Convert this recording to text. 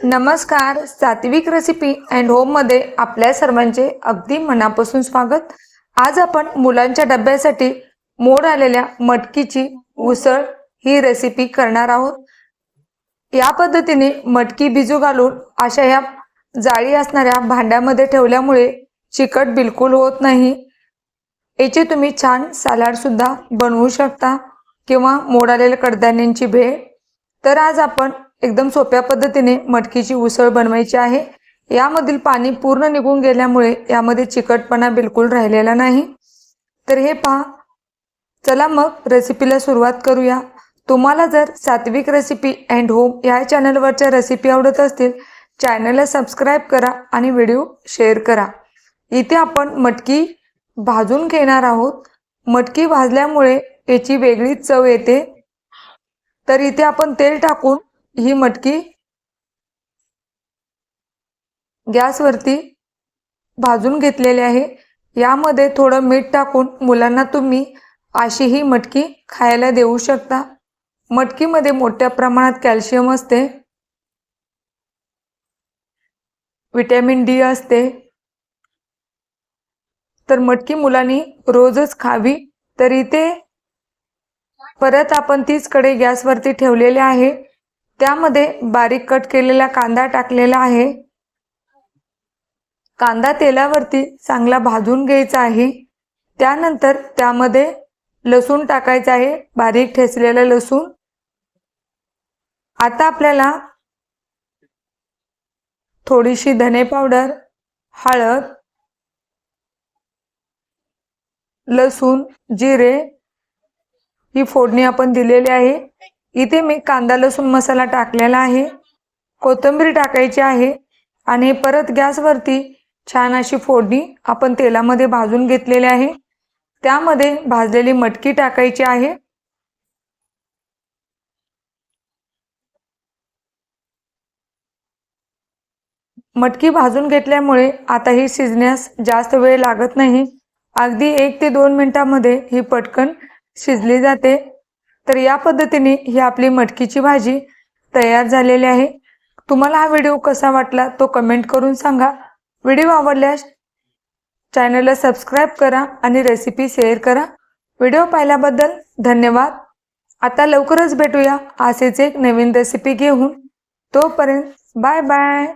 नमस्कार. सात्विक recipe and होममध्ये आपल्या सर्वांचे अगदी मनापासून स्वागत. आज आपण मुलांच्या डब्यासाठी मोड आलेल्या मटकीची उसळ ही रेसिपी करणार आहोत. या पद्धतीने मटकी भिजू घालून अशा ह्या जाळी असणाऱ्या भांड्यामध्ये ठेवल्यामुळे चिकट बिलकुल होत नाही. याचे तुम्ही छान सलाड सुद्धा बनवू शकता किंवा मोड आलेल्या कडधान्यांची भेळ. तर आज आपण एकदम सोप्या पद्धतीने मटकीची उसळ बनवायची आहे. यामधील पाणी पूर्ण निघून गेल्यामुळे यामध्ये चिकटपणा बिलकुल राहिलेला नाही. तर हे पहा. चला मग रेसिपीला सुरुवात करूया. तुम्हाला जर सात्विक रेसिपी अँड होम या चॅनलवरच्या रेसिपी आवडत असतील चॅनलला सबस्क्राईब करा आणि व्हिडिओ शेअर करा. इथे आपण मटकी भाजून घेणार आहोत. मटकी भाजल्यामुळे याची वेगळीच चव येते. तर इथे आपण तेल टाकून ही मटकी गॅसवरती भाजून घेतलेली आहे. यामध्ये थोडं मीठ टाकून मुलांना तुम्ही अशी ही मटकी खायला देऊ शकता. मटकीमध्ये मोठ्या प्रमाणात कॅल्शियम असते. विटॅमिन डी असते. तर मटकी मुलांनी रोजच खावी. तरी ते परत आपण तीच कडे गॅसवरती ठेवलेले आहे. त्यामध्ये बारीक कट केलेला कांदा टाकलेला आहे. कांदा तेलावरती चांगला भाजून घ्यायचा आहे. त्यानंतर त्यामध्ये लसूण टाकायचं आहे. बारीक ठेचलेलं लसूण. आता आपल्याला थोडीशी धने पावडर हळद लसूण जिरे ही फोडणी आपण दिलेली आहे. इथे मी कांदा लसूण मसाला टाकलेला आहे. कोथिंबीर टाकायची आहे आणि परत गॅसवरती छान अशी फोडणी आपण तेलामध्ये भाजून घेतलेली आहे. त्यामध्ये भाजलेली मटकी टाकायची आहे. मटकी भाजून घेतल्यामुळे आता ही शिजण्यास जास्त वेळ लागत नाही. अगदी एक ते दोन मिनिटांमध्ये ही पटकन शिजली जाते. तर या पद्धतीने ही आपली मटकीची भाजी तयार झालेली आहे. तुम्हाला हा व्हिडिओ कसा वाटला तो कमेंट करून सांगा. व्हिडिओ आवडल्यास चॅनलला सबस्क्राईब करा आणि रेसिपी शेअर करा. व्हिडिओ पाहिल्याबद्दल धन्यवाद. आता लवकरच भेटूया असेच एक नवीन रेसिपी घेऊन. तोपर्यंत बाय बाय.